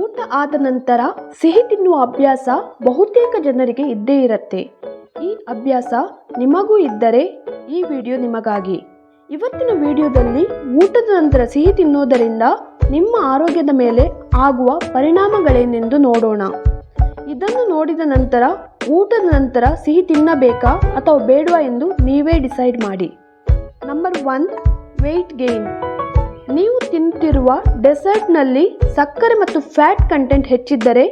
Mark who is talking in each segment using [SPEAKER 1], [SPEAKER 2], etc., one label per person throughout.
[SPEAKER 1] ಊಟ ಆದ ನಂತರ ಸಿಹಿ ತಿನ್ನುವ ಅಭ್ಯಾಸ ಬಹುತೇಕ ಜನರಿಗೆ ಇದ್ದೇ ಇರುತ್ತೆ. ಈ ಅಭ್ಯಾಸ ನಿಮಗೂ ಇದ್ದರೆ ಈ ವಿಡಿಯೋ ನಿಮಗಾಗಿ. ಇವತ್ತಿನ ವಿಡಿಯೋದಲ್ಲಿ ಊಟದ ನಂತರ ಸಿಹಿ ತಿನ್ನೋದರಿಂದ ನಿಮ್ಮ ಆರೋಗ್ಯದ ಮೇಲೆ ಆಗುವ ಪರಿಣಾಮಗಳೇನೆಂದು ನೋಡೋಣ. ಇದನ್ನು ನೋಡಿದ ನಂತರ ಊಟದ ನಂತರ ಸಿಹಿ ತಿನ್ನಬೇಕಾ ಅಥವಾ ಬೇಡವಾ ಎಂದು ನೀವೇ ಡಿಸೈಡ್ ಮಾಡಿ. ನಂಬರ್ ಒನ್ ವೆಯ್ಟ್ ಗೇನ್ ನೀವು ತಿಂತಿರುವ ಡೆಸರ್ಟ್ನಲ್ಲಿ ಸಕ್ಕರೆ ಮತ್ತು ಫ್ಯಾಟ್ ಕಂಟೆಂಟ್ ಹೆಚ್ಚಿದ್ದರೆ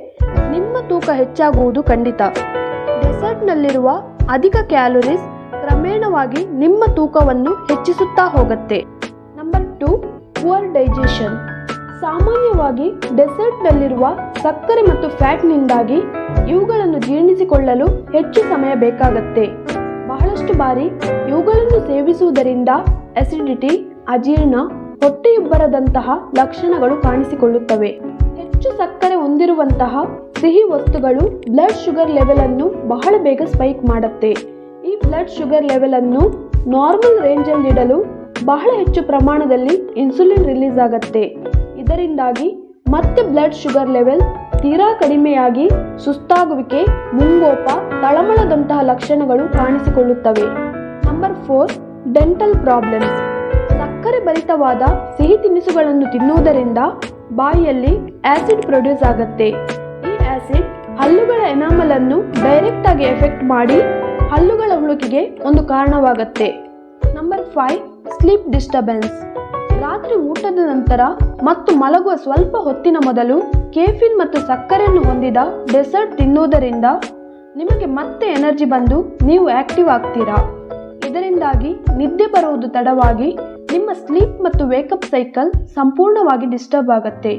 [SPEAKER 1] ನಿಮ್ಮ ತೂಕ ಹೆಚ್ಚಾಗುವುದು ಖಂಡಿತ. ಡೆಸರ್ಟ್ನಲ್ಲಿರುವ ಅಧಿಕ ಕ್ಯಾಲೋರೀಸ್ ಕ್ರಮೇಣವಾಗಿ ನಿಮ್ಮ ತೂಕವನ್ನು ಹೆಚ್ಚಿಸುತ್ತಾ ಹೋಗುತ್ತೆ. Number two, poor digestion. ಸಾಮಾನ್ಯವಾಗಿ ಡೆಸರ್ಟ್ನಲ್ಲಿರುವ ಸಕ್ಕರೆ ಮತ್ತು ಫ್ಯಾಟ್ನಿಂದಾಗಿ ಇವುಗಳನ್ನು ಜೀರ್ಣಿಸಿಕೊಳ್ಳಲು ಹೆಚ್ಚು ಸಮಯ ಬೇಕಾಗತ್ತೆ. ಬಹಳಷ್ಟು ಬಾರಿ ಇವುಗಳನ್ನು ಸೇವಿಸುವುದರಿಂದ ಅಸಿಡಿಟಿ ಅಜೀರ್ಣ ಹೊಟ್ಟೆಯುಬ್ಬರದಂತಹ ಲಕ್ಷಣಗಳು ಕಾಣಿಸಿಕೊಳ್ಳುತ್ತವೆ. ಹೆಚ್ಚು ಸಕ್ಕರೆ ಹೊಂದಿರುವಂತಹ ಸಿಹಿ ವಸ್ತುಗಳು ಬ್ಲಡ್ ಶುಗರ್ ಲೆವೆಲ್ ಅನ್ನು ಬಹಳ ಬೇಗ ಸ್ಪೈಕ್ ಮಾಡುತ್ತೆ. ಈ ಬ್ಲಡ್ ಶುಗರ್ ಲೆವೆಲ್ ಅನ್ನು ನಾರ್ಮಲ್ ರೇಂಜಲ್ಲಿಡಲು ಬಹಳ ಹೆಚ್ಚು ಪ್ರಮಾಣದಲ್ಲಿ ಇನ್ಸುಲಿನ್ ರಿಲೀಸ್ ಆಗುತ್ತೆ. ಇದರಿಂದಾಗಿ ಮತ್ತೆ ಬ್ಲಡ್ ಶುಗರ್ ಲೆವೆಲ್ ತೀರಾ ಕಡಿಮೆಯಾಗಿ ಸುಸ್ತಾಗುವಿಕೆ, ಮುಂಗೋಪ, ತಳಮಳದಂತಹ ಲಕ್ಷಣಗಳು ಕಾಣಿಸಿಕೊಳ್ಳುತ್ತವೆ. ನಂಬರ್ ಫೋರ್ ಡೆಂಟಲ್ ಪ್ರಾಬ್ಲಮ್ಸ್ ಸಕ್ಕರೆ ಭರಿತವಾದ ಸಿಹಿ ತಿನಿಸುಗಳನ್ನು ತಿನ್ನುವುದರಿಂದ ಬಾಯಿಯಲ್ಲಿ ಆಸಿಡ್ ಪ್ರೊಡ್ಯೂಸ್ ಆಗುತ್ತೆ. ಈ ಆಸಿಡ್ ಹಲ್ಲುಗಳ ಎನಾಮಲ್ ಅನ್ನು ಡೈರೆಕ್ಟ್ ಆಗಿ ಎಫೆಕ್ಟ್ ಮಾಡಿ ಹಲ್ಲುಗಳ ಉಳುಕಿಗೆ ಒಂದು ಕಾರಣವಾಗುತ್ತೆ. ನಂಬರ್ ಫೈವ್ ಸ್ಲೀಪ್ ಡಿಸ್ಟರ್ಬೆನ್ಸ್ ರಾತ್ರಿ ಊಟದ ನಂತರ ಮತ್ತು ಮಲಗುವ ಸ್ವಲ್ಪ ಹೊತ್ತಿನ ಮೊದಲು ಕೇಫಿನ್ ಮತ್ತು ಸಕ್ಕರೆಯನ್ನು ಹೊಂದಿದ ಡೆಸರ್ಟ್ ತಿನ್ನುವುದರಿಂದ ನಿಮಗೆ ಮತ್ತೆ ಎನರ್ಜಿ ಬಂದು ನೀವು ಆಕ್ಟಿವ್ ಆಗ್ತೀರಾ. ಇದರಿಂದಾಗಿ ನಿದ್ದೆ ಬರುವುದು ತಡವಾಗಿ ಸ್ಲೀಪ್ ಮತ್ತು ವೇಕಪ್ ಸೈಕಲ್ ಸಂಪೂರ್ಣವಾಗಿ ಡಿಸ್ಟರ್ಬ್ ಆಗುತ್ತೆ.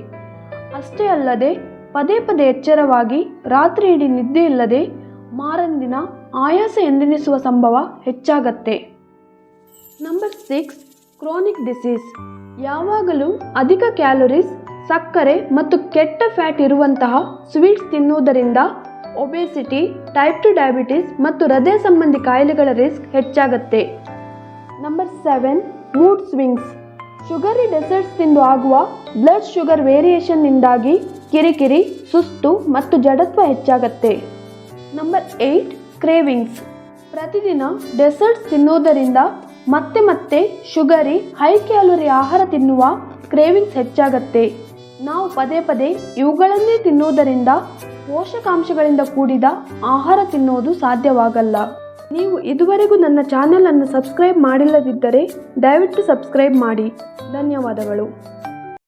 [SPEAKER 1] ಅಷ್ಟೇ ಅಲ್ಲದೆ, ಪದೇ ಪದೇ ಎಚ್ಚರವಾಗಿ, ರಾತ್ರಿ ಇಡೀ ನಿದ್ದೆ ಇಲ್ಲದೆ ಮಾರಂದಿನ ಆಯಾಸ ಎಂದೆನಿಸುವ ಸಂಭವ ಹೆಚ್ಚಾಗತ್ತೆ. ನಂಬರ್ ಸಿಕ್ಸ್ ಕ್ರೋನಿಕ್ ಡಿಸೀಸ್ ಯಾವಾಗಲೂ ಅಧಿಕ ಕ್ಯಾಲೋರೀಸ್ ಸಕ್ಕರೆ ಮತ್ತು ಕೆಟ್ಟ ಫ್ಯಾಟ್ ಇರುವಂತಹ ಸ್ವೀಟ್ಸ್ ತಿನ್ನುವುದರಿಂದ ಒಬೆಸಿಟಿ ಟೈಪ್ ಟು ಡಯಾಬಿಟೀಸ್ ಮತ್ತು ಹೃದಯ ಸಂಬಂಧಿ ಕಾಯಿಲೆಗಳ risk ಹೆಚ್ಚಾಗತ್ತೆ. Number seven mood swings sugary desserts ತಿಂದು ಆಗುವ ಬ್ಲಡ್ ಶುಗರ್ ವೇರಿಯೇಷನ್ನಿಂದಾಗಿ ಕಿರಿಕಿರಿ, ಸುಸ್ತು ಮತ್ತು ಜಡತ್ವ ಹೆಚ್ಚಾಗತ್ತೆ. ನಂಬರ್ ಏಯ್ಟ್ ಕ್ರೇವಿಂಗ್ಸ್ ಪ್ರತಿದಿನ ಡೆಸರ್ಟ್ಸ್ ತಿನ್ನುವುದರಿಂದ ಮತ್ತೆ ಮತ್ತೆ ಶುಗರಿ ಹೈ ಕ್ಯಾಲೋರಿ ಆಹಾರ ತಿನ್ನುವ ಕ್ರೇವಿಂಗ್ಸ್ ಹೆಚ್ಚಾಗತ್ತೆ. ನಾವು ಪದೇ ಪದೇ ಇವುಗಳನ್ನೇ ತಿನ್ನುವುದರಿಂದ ಪೋಷಕಾಂಶಗಳಿಂದ ಕೂಡಿದ ಆಹಾರ ತಿನ್ನುವುದು ಸಾಧ್ಯವಾಗಲ್ಲ. ನೀವು ಇದುವರೆಗೂ ನನ್ನ ಚಾನೆಲ್ ಅನ್ನು ಸಬ್ಸ್ಕ್ರೈಬ್ ಮಾಡಿಲ್ಲದಿದ್ದರೆ ದಯವಿಟ್ಟು ಸಬ್ಸ್ಕ್ರೈಬ್ ಮಾಡಿ. ಧನ್ಯವಾದಗಳು.